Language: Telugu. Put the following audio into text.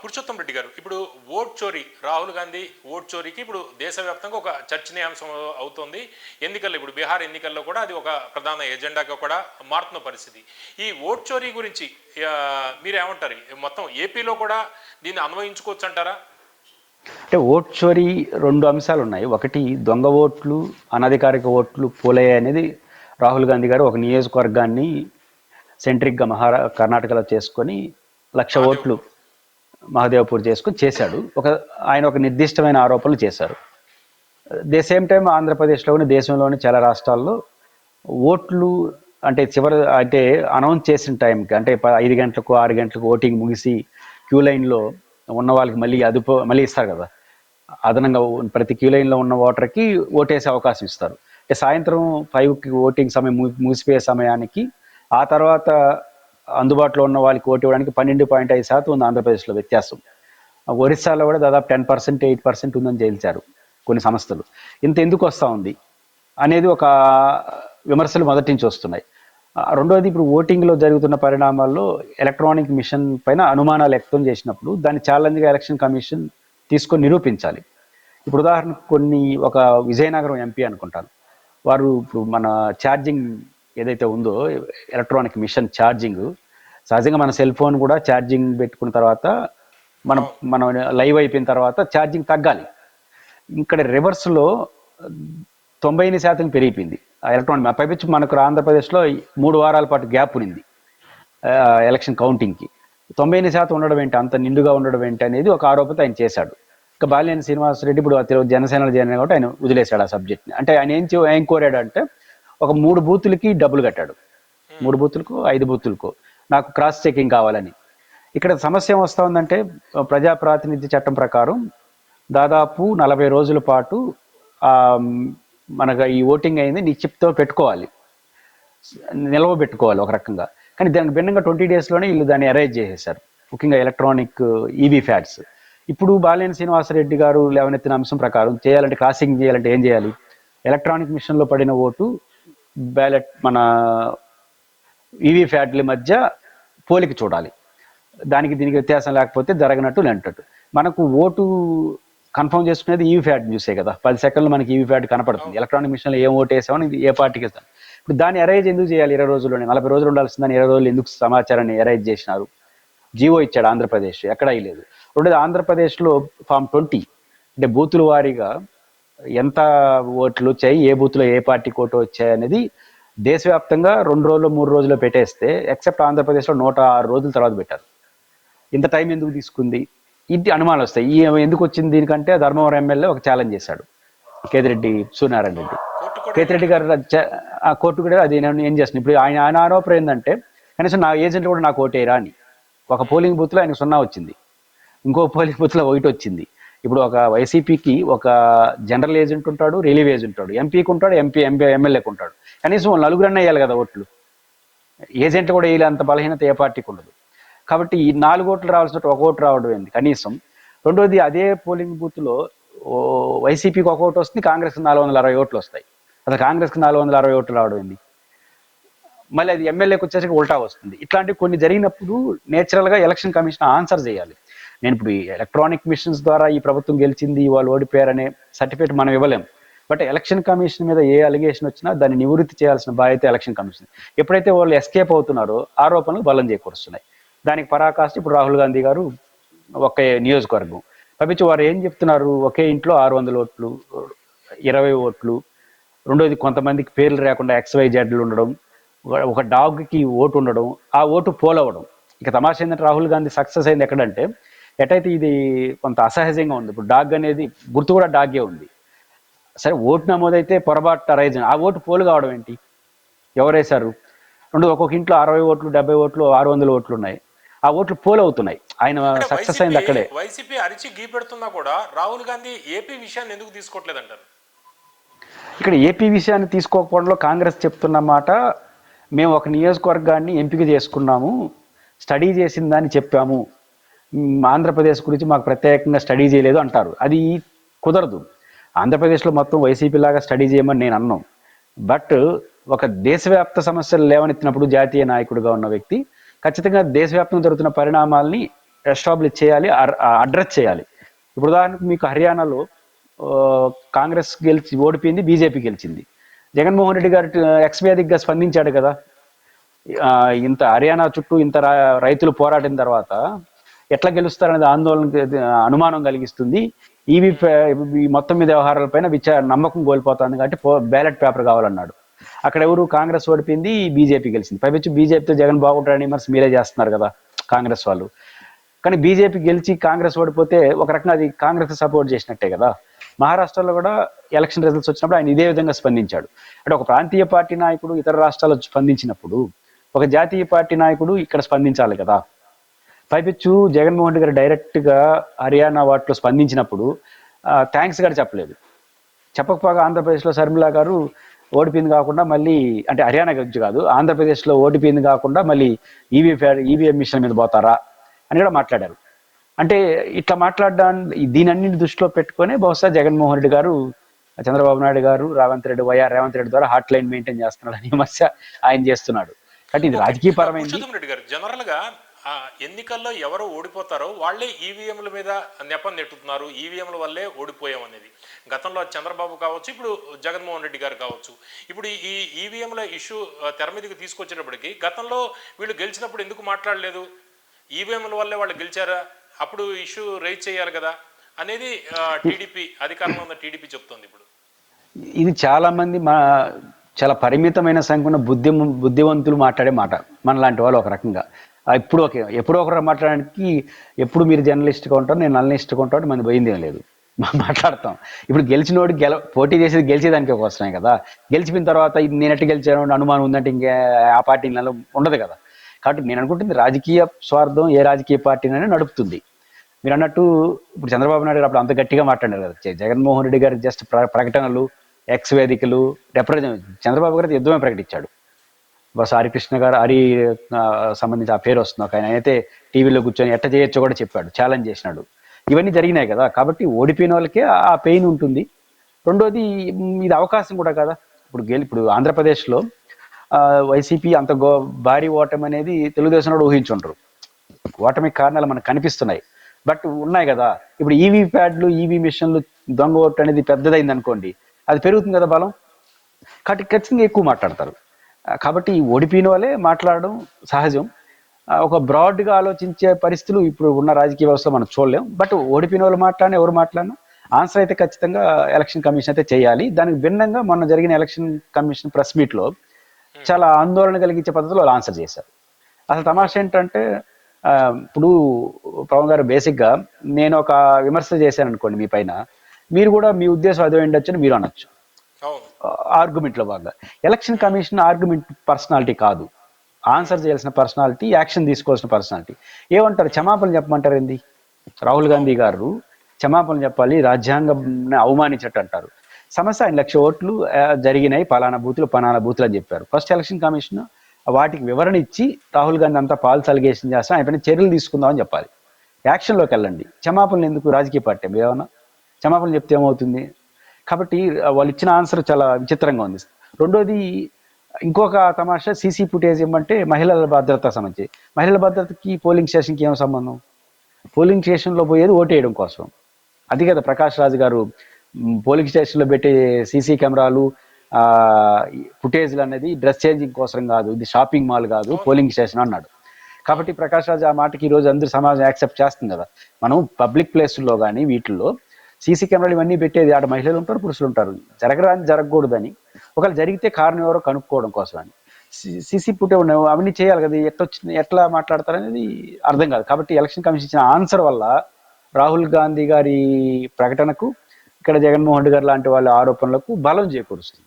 పురుషోత్తం రెడ్డి గారు ఇప్పుడు ఓట్ చోరీ రాహుల్ గాంధీ ఓట్ చోరీకి ఇప్పుడు దేశవ్యాప్తంగా ఒక చర్చనీయాంశం అవుతోంది. ఎన్నికల్లో ఇప్పుడు బీహార్ ఎన్నికల్లో కూడా అది ఒక ప్రధాన ఎజెండాగా కూడా మారుతున్న పరిస్థితి. ఈ ఓట్ చోరీ గురించి ఆ, మీరేమంటారు? మొత్తం ఏపీలో కూడా దీన్ని అన్వయించుకోవచ్చు అంటారా? అంటే ఓట్ చోరీ రెండు అంశాలు ఉన్నాయి. ఒకటి దొంగ ఓట్లు అనధికారిక ఓట్లు పోలయ్యాయి అనేది రాహుల్ గాంధీ గారు ఒక నియోజకవర్గాన్ని సెంట్రిక్గా మహారా కర్ణాటకలో చేసుకొని లక్ష ఓట్లు మహదేవ్పూర్ చేసుకొని చేశాడు. ఒక ఆయన ఒక నిర్దిష్టమైన ఆరోపణలు చేశారు. దే సేమ్ టైం ఆంధ్రప్రదేశ్లోని దేశంలోని చాలా రాష్ట్రాల్లో ఓట్లు అంటే చివరి అంటే అనౌన్స్ చేసిన టైంకి అంటే ప- ఐదు గంటలకు ఆరు గంటలకు ఓటింగ్ ముగిసి క్యూ లైన్లో ఉన్న వాళ్ళకి మళ్ళీ అదుపు మళ్ళీ ఇస్తారు కదా. అదనంగా ప్రతి క్యూ లైన్లో ఉన్న ఓటర్కి ఓటేసే అవకాశం ఇస్తారు. అంటే సాయంత్రం ఫైవ్కి ఓటింగ్ సమయం ముగిసిపోయే సమయానికి ఆ తర్వాత అందుబాటులో ఉన్న వాళ్ళకి ఓటు ఇవ్వడానికి పన్నెండు పాయింట్ ఐదు శాతం ఉంది ఆంధ్రప్రదేశ్లో వ్యత్యాసం. ఒరిస్సాలో కూడా దాదాపు టెన్ పర్సెంట్ ఎయిట్ పర్సెంట్ ఉందని తేల్చారు కొన్ని సంస్థలు. ఇంత ఎందుకు వస్తూ ఉంది అనేది ఒక విమర్శలు మొదటి నుంచి వస్తున్నాయి. రెండోది ఇప్పుడు ఓటింగ్లో జరుగుతున్న పరిణామాల్లో ఎలక్ట్రానిక్ మిషన్ పైన అనుమానాలు వ్యక్తం చేసినప్పుడు దాన్ని ఛాలెంజ్గా ఎలక్షన్ కమిషన్ తీసుకొని నిరూపించాలి. ఇప్పుడు ఉదాహరణకు కొన్ని ఒక విజయనగరం ఎంపీ అనుకుంటాను. వారు ఇప్పుడు మన ఛార్జింగ్ ఏదైతే ఉందో ఎలక్ట్రానిక్ మిషన్ ఛార్జింగ్. సహజంగా మన సెల్ ఫోన్ కూడా ఛార్జింగ్ పెట్టుకున్న తర్వాత మనం మనం లైవ్ అయిపోయిన తర్వాత ఛార్జింగ్ తగ్గాలి. ఇక్కడ రివర్స్లో తొంభై ఎనిమిది శాతం పెరిగిపోయింది. ఆ ఎలక్ట్రానిక్ పైపించి మనకు ఆంధ్రప్రదేశ్లో మూడు వారాల పాటు గ్యాప్ ఉంది ఎలక్షన్ కౌంటింగ్కి. తొంభై ఎనిమిది శాతం ఉండడం ఏంటి? అంత నిండుగా ఉండడం ఏంటి అనేది ఒక ఆరోపణ ఆయన చేశాడు. ఇక బాలినేని శ్రీనివాసరెడ్డి ఇప్పుడు జనసేనలో చేరిన కాబట్టి ఆయన వదిలేశాడు ఆ సబ్జెక్ట్ని. అంటే ఆయన ఏం ఏం కోరాడు అంటే ఒక మూడు బూతులకి డబ్బులు కట్టాడు. మూడు బూతులకు ఐదు బూతులకు. నాకు క్రాస్ చెకింగ్ కావాలని. ఇక్కడ సమస్య వస్తూ ఉందంటే ప్రజా ప్రాతినిధ్య చట్టం ప్రకారం దాదాపు నలభై రోజుల పాటు మనకు ఈ ఓటింగ్ అయింది నీ పెట్టుకోవాలి. నిల్వ పెట్టుకోవాలి ఒక రకంగా. కానీ దానికి భిన్నంగా ట్వంటీ డేస్లోనే వీళ్ళు దాన్ని అరేంజ్ చేసేసారు ముఖ్యంగా ఎలక్ట్రానిక్ ఈవీ ఫ్యాట్స్ ఇప్పుడు బాలేని శ్రీనివాసరెడ్డి గారు లేవనెత్తిన అంశం ప్రకారం చేయాలంటే క్రాసింగ్ చేయాలంటే ఏం చేయాలి? ఎలక్ట్రానిక్ మిషన్లో పడిన ఓటు బ్యాలెట్ మన ఈవీ ఫ్యాట్ల మధ్య పోలిక చూడాలి. దానికి దీనికి వ్యత్యాసం లేకపోతే జరగనట్టు లేనట్టు. మనకు ఓటు కన్ఫర్మ్ చేసుకునేది ఈవీ ఫ్యాట్ చూసే కదా. పది సెకండ్లు మనకి ఈవీ ఫ్యాట్ కనపడుతుంది. ఎలక్ట్రానిక్ మిషన్లో ఏం ఓటు వేసామని ఇది ఏ పార్టీకి ఇస్తాం. ఇప్పుడు దాన్ని అరేంజ్ ఎందుకు చేయాలి ఇరవై రోజుల్లోనే? నలభై రోజులు ఉండాల్సిందని ఇరవై రోజులు ఎందుకు సమాచారాన్ని అరేంజ్ చేసినారు? జీవో ఇచ్చాడు ఆంధ్రప్రదేశ్. ఎక్కడ లేదు రెండోది ఆంధ్రప్రదేశ్లో ఫామ్ ట్వంటీ. అంటే బూతుల వారీగా ఎంత ఓట్లు వచ్చాయి ఏ బూత్లో ఏ పార్టీకి ఓటు వచ్చాయి అనేది దేశవ్యాప్తంగా రెండు రోజులు మూడు రోజులు పెట్టేస్తే ఎక్సెప్ట్ ఆంధ్రప్రదేశ్లో నూట ఆరు రోజుల తర్వాత పెట్టారు ఇంత టైం ఎందుకు తీసుకుంది? ఇది అనుమానాలు వస్తాయి. ఈ ఎందుకు వచ్చింది దీనికంటే ధర్మవరం ఎమ్మెల్యే ఒక ఛాలెంజ్ చేశాడు కేతిరెడ్డి సూర్యనారాయణ రెడ్డి. కేతిరెడ్డి గారు ఆ కోర్టు కూడా అది నేను ఏం చేస్తుంది ఇప్పుడు ఆయన ఆయన ఆరోపణ ఏంటంటే కనీసం నా ఏజెంట్ కూడా నాకు ఓటేరా అని. ఒక పోలింగ్ బూత్లో ఆయనకు సున్నా వచ్చింది. ఇంకో పోలింగ్ బూత్లో ఒకటి వచ్చింది. ఇప్పుడు ఒక వైసీపీకి ఒక జనరల్ ఏజెంట్ ఉంటాడు రిలీవ్ ఏజెంట్ ఉంటాడు. ఎంపీకి ఉంటాడు ఎంపీ ఎంపీ ఎమ్మెల్యేకి ఉంటాడు. కనీసం నలుగురన్నా వేయాలి కదా ఓట్లు. ఏజెంట్ కూడా వేయలే అంత బలహీనత ఏ పార్టీకి ఉండదు. కాబట్టి ఈ నాలుగు ఓట్లు రావాల్సిన ఒక ఓటు రావడం ఏంది? కనీసం రెండోది అదే పోలింగ్ బూత్లో ఓ వైసీపీకి ఒక ఓటు వస్తుంది కాంగ్రెస్కి నాలుగు వందల అరవై ఓట్లు వస్తాయి. అసలు కాంగ్రెస్కి నాలుగు వందల అరవై ఓట్లు రావడం ఏంది? మళ్ళీ అది ఎమ్మెల్యేకి వచ్చేసరికి ఉల్టా వస్తుంది. ఇట్లాంటివి కొన్ని జరిగినప్పుడు నేచురల్గా ఎలక్షన్ కమిషన్ ఆన్సర్ చేయాలి. నేను ఇప్పుడు ఈ ఎలక్ట్రానిక్ మిషన్స్ ద్వారా ఈ ప్రభుత్వం గెలిచింది వాళ్ళు ఓడిపోయారనే సర్టిఫికేట్ మనం ఇవ్వలేం. బట్ ఎలక్షన్ కమిషన్ మీద ఏ అలిగేషన్ వచ్చినా దాన్ని నివృత్తి చేయాల్సిన బాధ్యత ఎలక్షన్ కమిషన్ ఎప్పుడైతే వాళ్ళు ఎస్కేప్ అవుతున్నారో ఆరోపణలు బలం చేకూరుస్తున్నాయి. దానికి పరాకాష్ట ఇప్పుడు రాహుల్ గాంధీ గారు ఒకే నియోజకవర్గం. పంపించి వారు ఏం చెప్తున్నారు? ఒకే ఇంట్లో ఆరు వందల ఓట్లు ఇరవై ఓట్లు రెండోది కొంతమందికి పేర్లు లేకుండా ఎక్స్వై జెడ్లు ఉండడం ఒక- డాగ్కి ఓటు ఉండడం ఆ ఓటు పోల్ ఇక తమాష ఏంటంటే రాహుల్ గాంధీ సక్సెస్ అయింది ఎక్కడంటే ఎటైతే ఇది కొంత అసహజంగా ఉంది ఇప్పుడు డాగ్ అనేది గుర్తు కూడా డాగే ఉంది. సరే ఓటు నమోదైతే పొరపాటు రైజ్ ఆ ఓటు పోలు కావడం ఏంటి? ఎవరేశారు? రెండు ఒక్కొక్క ఇంట్లో అరవై ఓట్లు డెబ్బై ఓట్లు ఆరు వందల ఓట్లు ఉన్నాయి. ఆ ఓట్లు పోల్ అవుతున్నాయి. ఆయన సక్సెస్ అయింది అక్కడే. వైసీపీ అరిచి గీ పెడుతున్నా కూడా రాహుల్ గాంధీ ఏపీ విషయాన్ని ఎందుకు తీసుకోవట్లేదు అంటారు ఇక్కడ ఏపీ విషయాన్ని తీసుకోకపోవడంలో కాంగ్రెస్ చెప్తున్న మాట మేము ఒక నియోజకవర్గాన్ని ఎంపిక చేసుకున్నాము స్టడీ చేసిందని చెప్పాము. ఆంధ్రప్రదేశ్ గురించి మాకు ప్రత్యేకంగా స్టడీ చేయలేదు అంటారు. అది కుదరదు. ఆంధ్రప్రదేశ్లో మొత్తం వైసీపీ లాగా స్టడీ చేయమని నేను అన్నాం. బట్ ఒక దేశవ్యాప్త సమస్యలు లేవనెత్తినప్పుడు జాతీయ నాయకుడిగా ఉన్న వ్యక్తి ఖచ్చితంగా దేశవ్యాప్తంగా జరుగుతున్న పరిణామాల్ని ఎస్టాబ్లిష్ చేయాలి అడ్రస్ చేయాలి. ఇప్పుడు ఉదాహరణకు మీకు హర్యానాలో కాంగ్రెస్ గెలిచి ఓడిపోయింది బీజేపీ గెలిచింది. జగన్మోహన్ రెడ్డి గారు ఎక్స్వేదిక్గా స్పందించాడు కదా. ఇంత హర్యానా చుట్టూ ఇంత రైతులు పోరాడిన తర్వాత ఎట్లా గెలుస్తారనేది ఆందోళన అనుమానం కలిగిస్తుంది. ఈవీ ఈ మొత్తం మీద వ్యవహారాలపైన విచార నమ్మకం కోల్పోతుంది కాబట్టి బ్యాలెట్ పేపర్ కావాలన్నాడు. అక్కడ ఎవరు కాంగ్రెస్ ఓడిపోయింది బీజేపీ గెలిచింది. పైపెచ్చు బీజేపీతో జగన్ బాగుంటాడని విమర్శ మీరే చేస్తున్నారు కదా కాంగ్రెస్ వాళ్ళు. కానీ బీజేపీ గెలిచి కాంగ్రెస్ ఓడిపోతే ఒక రకంగా అది కాంగ్రెస్ సపోర్ట్ చేసినట్టే కదా. మహారాష్ట్రలో కూడా ఎలక్షన్ రిజల్ట్స్ వచ్చినప్పుడు ఆయన ఇదే విధంగా స్పందించాడు. అంటే ఒక ప్రాంతీయ పార్టీ నాయకుడు ఇతర రాష్ట్రాల్లో స్పందించినప్పుడు ఒక జాతీయ పార్టీ నాయకుడు ఇక్కడ స్పందించాలి కదా. పైపెచ్చు జగన్మోహన్ రెడ్డి గారు డైరెక్ట్గా హర్యానా వాటిలో స్పందించినప్పుడు థ్యాంక్స్ కూడా చెప్పలేదు. చెప్పకపోగా ఆంధ్రప్రదేశ్లో శర్మిల గారు ఓడిపోయింది కాకుండా మళ్ళీ అంటే హర్యానా గురించి కాదు ఆంధ్రప్రదేశ్లో ఓడిపోయింది కాకుండా మళ్ళీ ఈవీ ఈవీఎం మిషన్ మీద పోతారా అని కూడా మాట్లాడారు. అంటే ఇట్లా మాట్లాడడాన్ని దీనన్నింటి దృష్టిలో పెట్టుకొని బహుశా జగన్మోహన్ రెడ్డి గారు చంద్రబాబు నాయుడు గారు రేవంత్ రెడ్డి వైఆర్ రేవంత్ రెడ్డి ద్వారా హాట్ లైన్ మెయింటైన్ చేస్తున్నాడు అని విమర్శ ఆయన చేస్తున్నాడు. కాబట్టి ఇది గారు జనరల్గా ఆ, ఎన్నికల్లో ఎవరు ఓడిపోతారో వాళ్ళే ఈవీఎంల మీద నెపం నెట్టుతున్నారు. ఈవీఎంల వల్లే ఓడిపోయాం అనేది. గతంలో చంద్రబాబు కావచ్చు ఇప్పుడు జగన్మోహన్ రెడ్డి గారు కావచ్చు. ఇప్పుడు ఈ ఈవీఎంల ఇష్యూ తెర మీదకి తీసుకొచ్చేటప్పటికి గతంలో వీళ్ళు గెలిచినప్పుడు ఎందుకు మాట్లాడలేదు? ఈవీఎంల వల్లే వాళ్ళు గెలిచారా? అప్పుడు ఇష్యూ రైజ్ చేయాలి కదా అనేది టీడీపీ అధికారంలో ఉన్న టీడీపీ చెప్తోంది ఇప్పుడు. ఇది చాలామంది మా చాలా పరిమితమైన సంఖ్య బుద్ధి బుద్ధివంతులు మాట్లాడే మాట మన లాంటి వాళ్ళు ఒక రకంగా. ఇప్పుడు ఓకే. ఎప్పుడో ఒకరు మాట్లాడడానికి ఎప్పుడు మీరు జర్నలిస్ట్గా ఉంటారు నేను అనలిస్ట్గా ఉంటాడు మనది పోయింది ఏం లేదు. మా- మాట్లాడతాం. ఇప్పుడు గెలిచినోడు గెల పోటీ చేసేది గెలిచేదానికి ఒక వస్తున్నాయి కదా. గెలిచిపోయిన తర్వాత నేను ఎట్టు గెలిచాను అనుమానం ఉందంటే ఇంకా ఆ పార్టీ నెల ఉండదు కదా. కాబట్టి నేను అనుకుంటుంది రాజకీయ స్వార్థం ఏ రాజకీయ పార్టీనైనా నడుపుతుంది. మీరు అన్నట్టు ఇప్పుడు చంద్రబాబు నాయుడు గారు అప్పుడు అంత గట్టిగా మాట్లాడారు కదా. జగన్మోహన్ రెడ్డి గారు జస్ట్ ప్ర- ప్రకటనలు ఎక్స్ వేదికలు రిప్రజెంట్ చంద్రబాబు గారు యుద్ధమే ప్రకటించాడు. బస్ హరికృష్ణ గారు హరి సంబంధించి ఆ పేరు వస్తుంది ఒక ఆయన. అయితే టీవీలో కూర్చొని ఎట్ట చేయొచ్చు కూడా చెప్పాడు ఛాలెంజ్ చేసినాడు. ఇవన్నీ జరిగినాయి కదా కాబట్టి ఓడిపోయిన వాళ్ళకే ఆ- పెయిన్ ఉంటుంది. రెండోది ఇది అవకాశం కూడా కదా. ఇప్పుడు గెలి ఇప్పుడు ఆంధ్రప్రదేశ్లో ఆ, వైసీపీ అంత గో భారీ ఓటమి అనేది తెలుగుదేశం కూడా ఊహించుంటారు ఓటమి కారణాలు మనకు కనిపిస్తున్నాయి. బట్ ఉన్నాయి కదా. ఇప్పుడు ఈవీ ప్యాడ్లు ఈవీ మిషన్లు దొంగ ఓటు అనేది పెద్దదైంది అనుకోండి అది పెరుగుతుంది కదా బలం. కాబట్టి ఖచ్చితంగా ఎక్కువ మాట్లాడతారు. కాబట్టి ఈ ఓడిపోయిన వాళ్ళే మాట్లాడడం సహజం. ఒక బ్రాడ్గా ఆలోచించే పరిస్థితులు ఇప్పుడు ఉన్న రాజకీయ వ్యవస్థలో మనం చూడలేం. బట్ ఓడిపోయిన వాళ్ళు మాట్లాడినా ఎవరు మాట్లాడినా ఆన్సర్ అయితే ఖచ్చితంగా ఎలక్షన్ కమిషన్ అయితే చేయాలి. దానికి భిన్నంగా మొన్న జరిగిన ఎలక్షన్ కమిషన్ ప్రెస్ మీట్లో చాలా ఆందోళన కలిగించే పద్ధతిలో వాళ్ళు ఆన్సర్ చేశారు. అసలు తమాషా ఏంటంటే ఇప్పుడు పవన్ గారు బేసిక్గా నేను ఒక విమర్శ చేశాను అనుకోండి మీ పైన. మీరు కూడా మీ ఉద్దేశం అదే ఉండొచ్చు అని మీరు అనొచ్చు. అవును. లో భాగంగా ఎలక్షన్ కమిషన్ ఆర్గ్యుమెంట్ పర్సనాలిటీ కాదు. ఆన్సర్ చేయాల్సిన పర్సనాలిటీ యాక్షన్ తీసుకోవాల్సిన పర్సనాలిటీ. ఏమంటారు? క్షమాపణ చెప్పమంటారు ఏంది? రాహుల్ గాంధీ గారు క్షమాపణ చెప్పాలి రాజ్యాంగం అవమానించట్టు అంటారు సమస్య ఆయన లక్ష ఓట్లు జరిగినాయి పలానా బూతులు పలానా బూతులు అని చెప్పారు. ఫస్ట్ ఎలక్షన్ కమిషన్ వాటికి వివరణ ఇచ్చి రాహుల్ గాంధీ అంతా పాల్స్ అలిగేషన్ చేస్తాం ఆయన పైన చర్యలు తీసుకుందామని చెప్పాలి. యాక్షన్లోకి వెళ్ళండి. క్షమాపణలు ఎందుకు? రాజకీయ పార్టీ ఏమన్నా? క్షమాపణలు చెప్తే ఏమవుతుంది? కాబట్టి వాళ్ళు ఇచ్చిన ఆన్సర్ చాలా విచిత్రంగా ఉంది. రెండోది ఇంకొక తమాషా సీసీ ఫుటేజ్ ఏమంటే మహిళల భద్రత సంబంధించి. మహిళల భద్రతకి పోలింగ్ స్టేషన్కి ఏం సంబంధం? పోలింగ్ స్టేషన్లో పోయేది ఓటేయడం కోసం. అది కదా ప్రకాష్ రాజు గారు పోలింగ్ స్టేషన్లో పెట్టే సీసీ కెమెరాలు ఆ, ఫుటేజ్లు అనేది డ్రెస్ చేంజింగ్ కోసం కాదు ఇది షాపింగ్ మాల్ కాదు పోలింగ్ స్టేషన్ అన్నాడు. కాబట్టి ప్రకాష్ రాజు ఆ మాటకి ఈ రోజు అందరూ సమాజం యాక్సెప్ట్ చేస్తుంది కదా. మనం పబ్లిక్ ప్లేసుల్లో కానీ వీటిల్లో సీసీ కెమెరాలు ఇవన్నీ పెట్టేది ఆడ మహిళలు ఉంటారు పురుషులు ఉంటారు. జరగరాని జరగకూడదని. ఒకవేళ జరిగితే కారణం ఎవరో కనుక్కోవడం కోసం అని సీసీ పుట్టే అవన్నీ చేయాలి కదా ఎట్లా ఎట్లా మాట్లాడతారు అనేది అర్థం కాదు. కాబట్టి ఎలక్షన్ కమిషన్ ఇచ్చిన ఆన్సర్ వల్ల రాహుల్ గాంధీ గారి ప్రకటనకు ఇక్కడ జగన్మోహన్ రెడ్డి గారు లాంటి వాళ్ళ ఆరోపణలకు బలం చేకూరుస్తుంది.